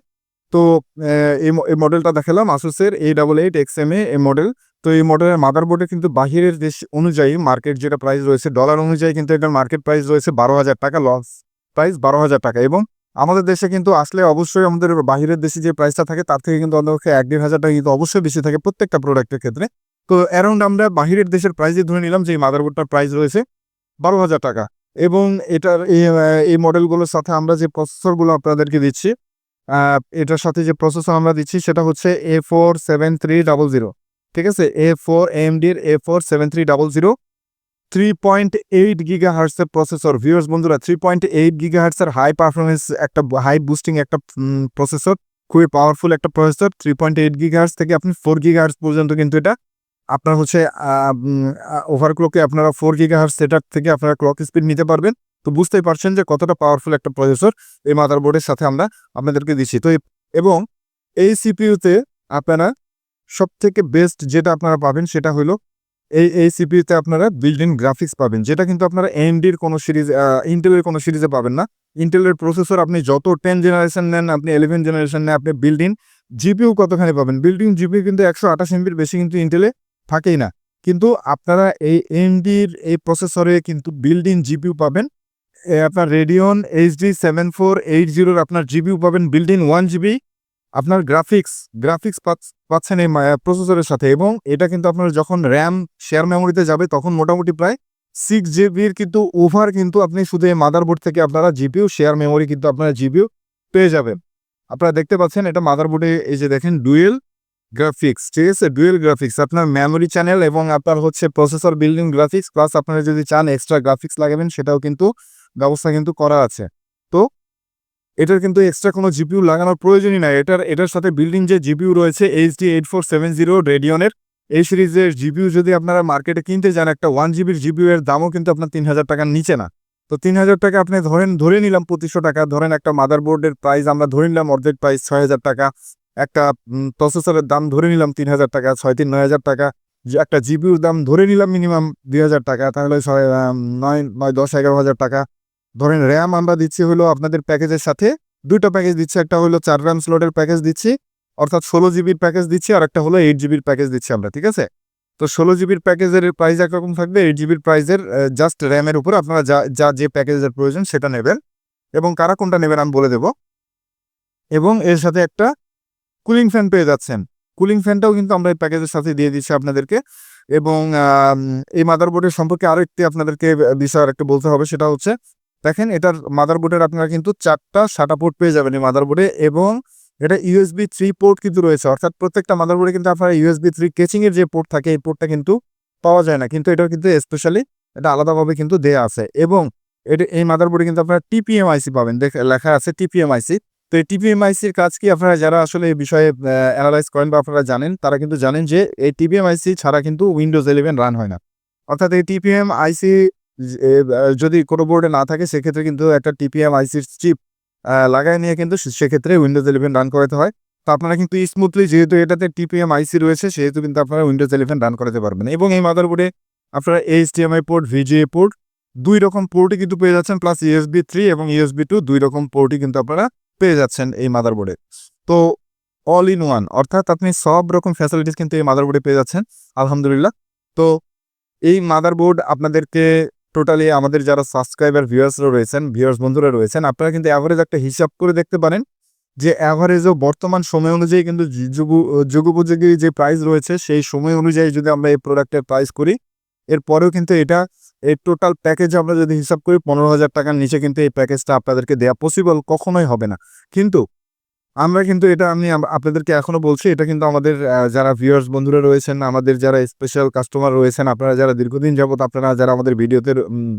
তো এই এই মডেলটা দেখালাম আসুসের A double eight X M A model তো এই মডেলের মাদারবোর্ডে কিন্তু বাহিরের দেশ অনুযায়ী মার্কেট যেটা প্রাইস রয়েছে ডলার অনুযায়ী কিন্তু এটার মার্কেট প্রাইস রয়েছে বারো হাজার টাকা লস প্রাইস বারো হাজার টাকা। এবং আমাদের দেশে কিন্তু আসলে অবশ্যই আমাদের বাহিরের দেশে যে প্রাইসটা থাকে, তার থেকে কিন্তু অন্তপক্ষে এক দেড় হাজার টাকা কিন্তু অবশ্যই বেশি থাকে প্রত্যেকটা প্রোডাক্টের ক্ষেত্রে। তো অ্যারাউন্ড আমরা বাহিরের দেশের প্রাইসে ধরে নিলাম যে এই মাদারবোর্ডটার প্রাইস রয়েছে বারো হাজার টাকা। এবং এটার এই মডেলগুলোর সাথে আমরা যে প্রসেসরগুলো আপনাদেরকে দিচ্ছি এটার সাথে যে প্রসেসর আমরা দিচ্ছি সেটা হচ্ছে A four seven three double zero ঠিক আছে? A four এমডির A four seven three double zero three point eight giga হার্টসের প্রসেসর ভিউয়ার্স বন্ধুরা থ্রি পয়েন্ট এইট গিগা হার্টসের হাই পারফরমেন্স একটা হাই বুস্টিং একটা প্রসেসর খুবই পাওয়ারফুল একটা processor three point eight gigahertz থেকে আপনি ফোর গিগা হার্টস পর্যন্ত কিন্তু এটা আপনার হচ্ছে ওভারক্লকে আপনারা ফোর গিগা হার্টস সেটার থেকে আপনারা ক্লক স্পিড নিতে পারবেন। তো বুঝতেই পারছেন যে কতটা পাওয়ারফুল একটা প্রসেসর এই মাদারবোর্ডের সাথে আমরা আপনাদেরকে দিচ্ছি। তো এবং এই সিপিইউতে আপনারা সব থেকে বেস্ট যেটা আপনারা পাবেন সেটা হলো, এই এই সিপিইউতে আপনারা বিল্ডিং গ্রাফিক্স পাবেন। যেটা কিন্তু আপনারা এমডির কোনো সিরিজ ইন্টেলের কোনো সিরিজে পাবেন না। ইন্টেলের প্রসেসর আপনি যত টেন জেনারেশন নেন, আপনি ইলেভেন জেনারেশন নেন, আপনি বিল্ডিং জিপিউ কতখানি পাবেন? বিল্ডিং জিপিউ কিন্তু একশো আঠাশ এমবির বেশি কিন্তু ইন্টেলে থাকেই না। কিন্তু আপনারা এই এমডির এই প্রসেসরে কিন্তু বিল্ডিং জিপিউ পাবেন। আপনার Radeon HD seven four eight জিরোর আপনার জিবিউ পাবেন বিল্ডিং ওয়ান জিবি আপনার গ্রাফিক্স গ্রাফিক্স পাচ্ছেন এই প্রসেসরের সাথে এবং এটা কিন্তু আপনার যখন র্যাম শেয়ার মেমোরিতে যাবে তখন মোটামুটি প্রায় সিক্স জিবির কিন্তু ওভার কিন্তু আপনি শুধু এই মাদারবোর্ড থেকে আপনারা জিপিউ শেয়ার মেমোরি কিন্তু আপনারা জিপিউ পেয়ে যাবেন। আপনারা দেখতে পাচ্ছেন এটা মাদারবোর্ডে এই যে দেখেন ডুয়েল গ্রাফিক্স ঠিক আছে? ডুয়েল গ্রাফিক্স আপনার মেমোরি চ্যানেল এবং আপনার হচ্ছে প্রসেসর বিল্ডিং গ্রাফিক্স প্লাস আপনারা যদি চান এক্সট্রা গ্রাফিক্স লাগাবেন, সেটাও কিন্তু ব্যবস্থা কিন্তু করা আছে। তো, এটার কিন্তু এক্সট্রা কোনো জিপিউ লাগানোর প্রয়োজনই নাই। এটার এটার সাথে বিল্ডিং যে জিপিউ রয়েছে HD eight four seven zero রেডিয়নের এই সিরিজের জিপিউ যদি আপনারা মার্কেটে কিনতে যান, একটা ওয়ান জিবির জিপিউ এর দামও কিন্তু আপনার তিন হাজার টাকার নিচে না। তো তিন হাজার টাকা আপনি ধরেন, ধরে নিলাম পঁচিশশো টাকা, ধরেন একটা মাদারবোর্ডের প্রাইস আমরা ধরে নিলাম অর্ধেক প্রাইস ছয় হাজার টাকা। একটা প্রসেসরের দাম ধরে নিলাম তিন হাজার টাকা, ছয় তিন, নয় হাজার টাকা। একটা জিপিউর দাম ধরে নিলাম মিনিমাম দুই হাজার টাকা, তাহলে ছয় নয় নয়, দশ, এগারো হাজার টাকা। ধরেন র্যাম আমরা দিচ্ছি হলো আপনাদের প্যাকেজের সাথে, দুইটা প্যাকেজ দিচ্ছি, একটা হলো চার র্যাম স্লটের প্যাকেজ দিচ্ছি, অর্থাৎ ষোলো জিবির প্যাকেজ দিচ্ছি, আর একটা হলো এইট জিবির প্যাকেজ দিচ্ছি আমরা, ঠিক আছে? তো ষোলো জিবির প্যাকেজের প্রাইস একরকম থাকবে এইট জিবির প্রাইসের জাস্ট র্যামের উপর আপনারা যা যা, যে প্যাকেজের প্রয়োজন সেটা নেবেন। এবং কারা কোনটা নেবেন আমি বলে দেব। এবং এর সাথে একটা কুলিং ফ্যান পেয়ে যাচ্ছেন। কুলিং ফ্যানটাও কিন্তু আমরা এই প্যাকেজের সাথে দিয়ে দিচ্ছি আপনাদেরকে। এবং এই মাদারবোর্ডের সম্পর্কে আরও একটি আপনাদেরকে বিষয় একটা বলতে হবে, সেটা হচ্ছে, দেখেন এটার মাদারবোর্ডের আপনারা কিন্তু চারটা সাটা পোর্ট পেয়ে যাবেন এই মাদারবোর্ডে এবং এটা ইউএসবি থ্রি পোর্ট কিন্তু রয়েছে। অর্থাৎ প্রত্যেকটা মাদারবোর্ডে কিন্তু আপনারা ইউএসবি থ্রি কেচিংয়ের যে পোর্ট থাকে, এই পোর্টটা কিন্তু পাওয়া যায় না। কিন্তু এটা কিন্তু স্পেশালি এটা আলাদাভাবে কিন্তু দেয়া আছে। এবং এটা, এই মাদারবোর্ডে কিন্তু আপনারা টিপিএম আইসি পাবেন। দেখ, লেখা আছে টিপিএম আইসি তো এই টিপিএম আইসির কাজ কি আপনারা যারা আসলে এই বিষয়ে অ্যানালাইজ করেন বা আপনারা জানেন, তারা কিন্তু জানেন যে এই টিপিএম আইসি ছাড়া কিন্তু উইন্ডোজ ইলেভেন রান হয় না। অর্থাৎ এই টিপিএম আইসি যদি কোনো বোর্ডে না থাকে, সেক্ষেত্রে কিন্তু একটা টিপিএম আইসির চিপ লাগাই নিয়ে কিন্তু সেক্ষেত্রে উইন্ডোজ ইলেভেন রান করাতে হয়। তো আপনারা কিন্তু স্মুথলি যেহেতু এটাতে টিপিএম আইসি রয়েছে, সেহেতু কিন্তু আপনারা উইন্ডোজ ইলেভেন রান করাতে পারবেন। এবং এই মাদারবোর্ডে আপনারা এইচডিএমআই পোর্ট ভিজিএ পোর্ট দুই রকম পোর্টই কিন্তু পেয়ে যাচ্ছেন প্লাস ইউএসবি থ্রি এবং ইউএসবি টু দুই রকম পোর্টই কিন্তু আপনারা পেয়ে যাচ্ছেন এই মাদারবোর্ডে তো অল ইন ওয়ান অর্থাৎ আপনি সব রকম ফ্যাসিলিটিস কিন্তু এই মাদারবোর্ডে পেয়ে যাচ্ছেন, আলহামদুলিল্লাহ। তো এই মাদারবোর্ড আপনাদেরকে টোটালি আমাদের যারা সাবস্ক্রাইবার ভিউয়ার্সরা রয়েছেন ভিউয়ার্স বন্ধুরা রয়েছেন, আপনারা কিন্তু অ্যাভারেজ একটা হিসাব করে দেখতে পারেন যে অ্যাভারেজও বর্তমান সময় অনুযায়ী কিন্তু যুগ- যুগোপযোগী যে প্রাইস রয়েছে, সেই সময় অনুযায়ী যদি আমরা এই প্রোডাক্টের প্রাইস করি, এরপরেও কিন্তু এটা এই টোটাল প্যাকেজ আমরা যদি হিসাব করি, পনেরো হাজার টাকার নিচে কিন্তু এই প্যাকেজটা আপনাদেরকে দেওয়া পসিবল কখনোই হবে না। কিন্তু আমরা কিন্তু এটা আমি আপনাদেরকে এখনও বলছি, এটা কিন্তু আমাদের যারা ভিউয়ার্স বন্ধুরা রয়েছেন, আমাদের যারা স্পেশাল কাস্টমার রয়েছেন, আপনারা যারা দীর্ঘদিন যাবত আপনারা যারা আমাদের ভিডিওতে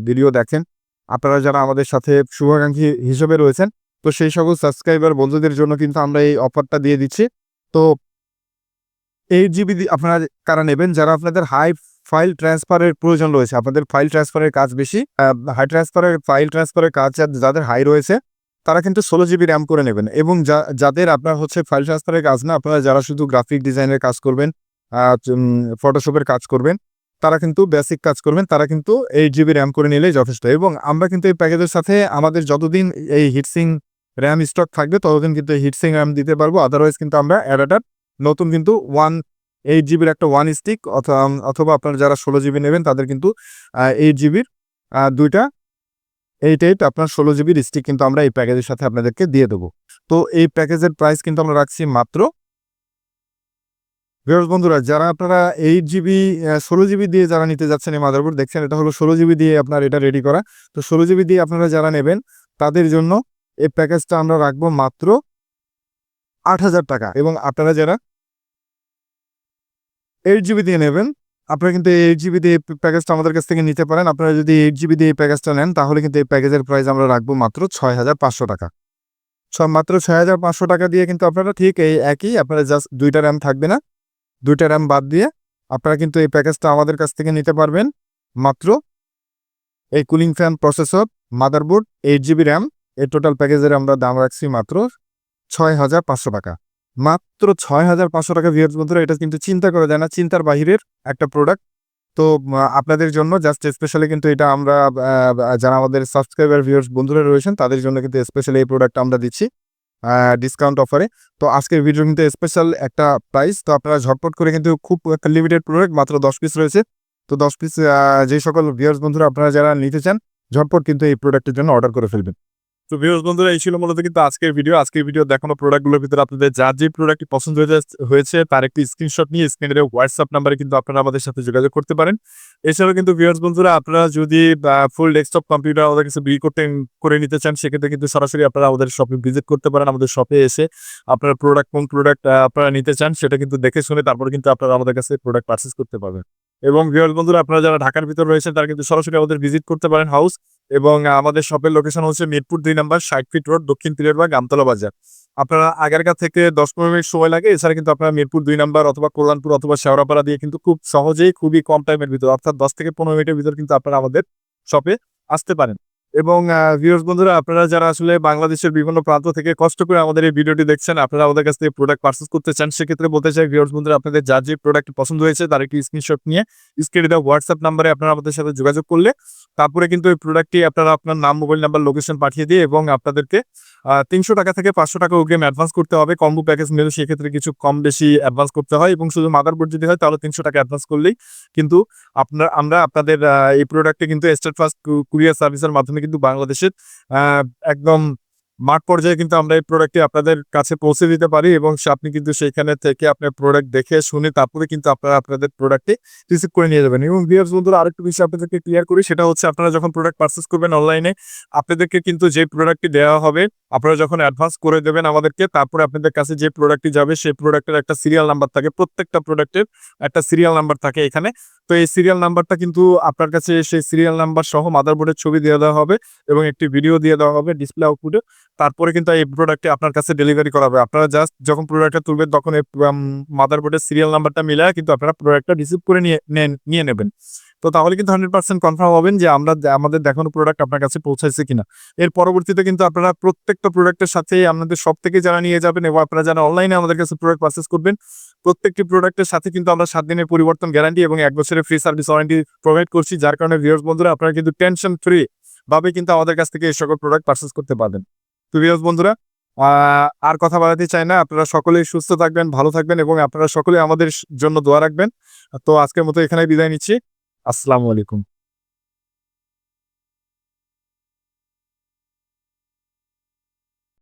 ভিডিও দেখেন, আপনারা যারা আমাদের সাথে শুভাকাঙ্ক্ষী হিসেবে রয়েছেন, তো সেই সকল সাবস্ক্রাইবার বন্ধুদের জন্য কিন্তু আমরা এই অফারটা দিয়ে দিচ্ছি। তো এইট জিবি আপনারা কারা নেবেন, যারা আপনাদের হাই ফাইল ট্রান্সফারের প্রয়োজন রয়েছে। আপনাদের ফাইল ট্রান্সফারের কাজ বেশি হাই ট্রান্সফারের ফাইল ট্রান্সফারের কাজ যাদের হাই রয়েছে, তারা কিন্তু ষোলো জিবি র্যাম করে নেবেন এবং যাদের আপনার হচ্ছে ফাইল ট্রান্সফারের কাজ না, আপনারা যারা শুধু গ্রাফিক ডিজাইনের কাজ করবেন ফটোশপের কাজ করবেন, তারা কিন্তু বেসিক কাজ করবেন, তারা কিন্তু এইট জিবি র্যাম করে নিলেই যথেষ্ট। এবং আমরা কিন্তু এই প্যাকেজের সাথে আমাদের যতদিন এই হিটসিং র্যাম স্টক থাকবে, ততদিন কিন্তু হিটসিং র্যাম দিতে পারব আদারওয়াইজ কিন্তু আমরা অ্যাডাটার নতুন কিন্তু ওয়ান এইট জিবির একটা ওয়ান স্টিক অথবা আপনারা যারা ষোলো জিবি নেবেন, তাদের কিন্তু এইট জিবির দুইটা এইট এইট আপনার ষোলো জিবির স্টিক কিন্তু আমরা এই প্যাকেজের সাথে আপনাদেরকে দিয়ে দেবো। তো এই প্যাকেজের প্রাইস কিন্তু আমরা রাখছি মাত্র ভিউয়ার্স বন্ধুরা, যারা আপনারা এইট জিবি ষোলো জিবি দিয়ে যারা নিতে যাচ্ছেন এই মাদারবোর্ড দেখছেন এটা হলো ষোলো জিবি দিয়ে আপনার এটা রেডি করা। তো ষোলো জিবি দিয়ে আপনারা যারা নেবেন, তাদের জন্য এই প্যাকেজটা আমরা রাখব মাত্র আট হাজার টাকা। এবং আপনারা যারা এইট জিবি দিয়ে নেবেন। আপনারা কিন্তু এইট জিবি দিয়ে প্যাকেজটা আমাদের কাছ থেকে নিতে পারেন। আপনারা যদি এইট জিবি দিয়ে প্যাকেজটা নেন, তাহলে কিন্তু এই প্যাকেজের প্রাইস আমরা রাখব মাত্র ছয় হাজার পাঁচশো টাকা। সব মাত্র ছয় হাজার পাঁচশো টাকা দিয়ে কিন্তু আপনারা ঠিক এই একই, আপনারা জাস্ট দুইটা র্যাম থাকবে না। দুইটা র্যাম বাদ দিয়ে আপনারা কিন্তু এই প্যাকেজটা আমাদের কাছ থেকে নিতে পারবেন। মাত্র এই cooling fan processor motherboard eight GB RAM এই টোটাল প্যাকেজের আমরা দাম রাখছি মাত্র ছয় হাজার পাঁচশো টাকা। মাত্র ছয় হাজার পাঁচশো টাকা ভিউয়ার্স বন্ধুরা, এটা কিন্তু চিন্তা করা যায় না, চিন্তার বাহিরের একটা প্রোডাক্ট তো আপনাদের জন্য জাস্ট স্পেশালি কিন্তু এটা আমরা যারা আমাদের সাবস্ক্রাইবার ভিউয়ার্স বন্ধুরা রয়েছেন, তাদের জন্য কিন্তু স্পেশালি এই প্রোডাক্টটা আমরা দিচ্ছি ডিসকাউন্ট অফারে তো, আজকের ভিডিও কিন্তু স্পেশাল একটা প্রাইস তো, আপনারা ঝটপট করে কিন্তু খুব একটা লিমিটেড প্রোডাক্ট মাত্র দশ পিস রয়েছে। তো, দশ পিস যে সকল ভিউয়ার্স বন্ধুরা আপনারা যারা নিতে চান, ঝটপট কিন্তু এই প্রোডাক্টের জন্য অর্ডার করে ফেলবেন। তো ভিউয়ার্স বন্ধুরা, এই ছিল মূলত কিন্তু আজকের ভিডিও আজকের ভিডিও দেখানো প্রোডাক্টগুলোর ভিতরে আপনাদের যার যে প্রোডাক্টটি পছন্দ হয়েছে- হয়েছে, তার একটি স্ক্রিনশট নিয়ে স্ক্রিনের হোয়াটসঅ্যাপ নাম্বারে কিন্তু আপনারা আমাদের সাথে যোগাযোগ করতে পারেন। এছাড়াও কিন্তু ভিউয়ার্স বন্ধুরা, আপনারা যদি ফুল ডেস্কটপ কম্পিউটার আমাদের কাছে বিল করতে, করে নিতে চান, সেক্ষেত্রে কিন্তু সরাসরি আপনারা আমাদের শপে ভিজিট করতে পারেন, আমাদের শপে এসে আপনারা প্রোডাক্ট কোন প্রোডাক্ট আপনারা নিতে চান, সেটা কিন্তু দেখে শুনে তারপরে কিন্তু আপনারা আমাদের কাছে প্রোডাক্ট পারচেস করতে পারবেন। এবং বিহার বন্ধুরা, আপনারা যারা ঢাকার ভিতর রয়েছেন, তারা কিন্তু সরাসরি আমাদের ভিজিট করতে পারেন হাউস এবং আমাদের শপের লোকেশন হচ্ছে মিরপুর দুই নাম্বার ষাট ফিট রোড দক্ষিণ পিরিয়ড গামতলা বাজার। আপনারা আগারগা থেকে দশ পনেরো মিনিট সময় লাগে, এছাড়া কিন্তু আপনারা মিরপুর দুই নাম্বার অথবা কল্যাণপুর অথবা শেওড়াপাড়া দিয়ে কিন্তু খুব সহজেই খুবই কম টাইমের ভিতর, অর্থাৎ দশ থেকে পনেরো মিনিটের ভিতর কিন্তু আপনারা আমাদের শপে আসতে পারেন। এবং ভিউয়ার্স বন্ধুরা, আপনারা যারা আসলে বাংলাদেশের বিভিন্ন প্রান্ত থেকে কষ্ট করে আমাদের এই ভিডিওটি দেখছেন, আপনারা আমাদের কাছ থেকে প্রোডাক্ট পার্চেস করতে চান, সেক্ষেত্রে বলতে চাই ভিউয়ার্স বন্ধুরা, আপনাদের যার যে প্রোডাক্ট পছন্দ হয়েছে, তার একটি স্ক্রিনশট নিয়ে স্ক্রিনে দেওয়া হোয়াটসঅ্যাপ নাম্বারে আপনারা আমাদের সাথে যোগাযোগ করলে, তারপরে কিন্তু এই প্রোডাক্টটি আপনারা আপনার নাম মোবাইল নাম্বার লোকেশন পাঠিয়ে দিয়ে এবং আপনাদেরকে তিনশো টাকা থেকে পাঁচশো টাকা অগ্রিম অ্যাডভান্স করতে হবে। কম্বো প্যাকেজ মেলে সেক্ষেত্রে কিছু কম বেশি অ্যাডভান্স করতে হয় এবং শুধু মাদারবোর্ড যদি হয়, তাহলে তিনশো টাকা অ্যাডভান্স করলেই কিন্তু আপনার, আমরা আপনাদের এই প্রোডাক্টে কিন্তু স্টেট ফার্স্ট কুরিয়ার সার্ভিসের মাধ্যমে কিন্তু বাংলাদেশের একদম মাঠ পর্যায়ে কিন্তু আমরা এই প্রোডাক্টটি আপনাদের কাছে পৌঁছে দিতে পারি এবং আপনি কিন্তু সেইখানে থেকে আপনার প্রোডাক্ট দেখে শুনে তারপরে কিন্তু আপনারা আপনাদের প্রোডাক্টটি রিসিভ করে নিয়ে যাবেন। এবং ভিউয়ার্স বন্ধুরা, আরেকটু বিষয় আপনাদেরকে ক্লিয়ার করি, সেটা হচ্ছে আপনারা যখন প্রোডাক্ট পারচেস করবেন অনলাইনে আপনাদেরকে কিন্তু যে প্রোডাক্টটি দেওয়া হবে আপনারা যখন অ্যাডভান্স করে দেবেন আমাদেরকে, তারপরে আপনাদের কাছে যে প্রোডাক্টটি যাবে, সেই প্রোডাক্টের একটা সিরিয়াল নাম্বার থাকে। প্রত্যেকটা প্রোডাক্টের একটা সিরিয়াল নাম্বার থাকে এখানে। তো এই সিরিয়াল নাম্বারটা কিন্তু আপনার কাছে সেই সিরিয়াল নাম্বার সহ মাদারবোর্ডের ছবি দিয়ে দেওয়া হবে এবং একটি ভিডিও দিয়ে দেওয়া হবে ডিসপ্লে আউটপুটে তারপরে কিন্তু এই প্রোডাক্টটি আপনার কাছে ডেলিভারি করা হবে। আপনারা জাস্ট যখন প্রোডাক্টটা তুলবেন তখন এই মাদারবোর্ডের সিরিয়াল নাম্বারটা মিলে কিন্তু আপনারা প্রোডাক্টটা রিসিভ করে নিয়ে নিয়ে নেবেন। তো তাহলে কিন্তু হান্ড্রেড পার্সেন্ট কনফার্ম হবেন যে আমরা আমাদের দেখানো প্রোডাক্ট আপনার কাছে পৌঁছাইছে কিনা। এর পরবর্তীতে কিন্তু আপনারা প্রত্যেকটা প্রোডাক্টের সাথে আপনাদের সব থেকে যারা নিয়ে যাবেন এবং আপনারা যারা অনলাইনে আমাদের কাছে প্রোডাক্ট পারচেস করবেন, প্রত্যেকটি প্রোডাক্টের সাথে কিন্তু আমরা সাত দিনের পরিবর্তন গ্যারান্টি এবং এক বছরের ফ্রি সার্ভিস ওয়ারেন্টি প্রোভাইড করছি, যার কারণে ভিউয়ার্স বন্ধুরা আপনারা কিন্তু টেনশন ফ্রি ভাবে কিন্তু আমাদের কাছ থেকে এই সকল প্রোডাক্ট পারচেস করতে পারবেন। তো ভিউয়ার্স বন্ধুরা আর কথা বাড়াতে চাই না, আপনারা সকলেই সুস্থ থাকবেন, ভালো থাকবেন এবং আপনারা সকলে আমাদের জন্য দোয়া রাখবেন। তো আজকের মতো এখানে বিদায় নিচ্ছি। আসসালামু আলাইকুম।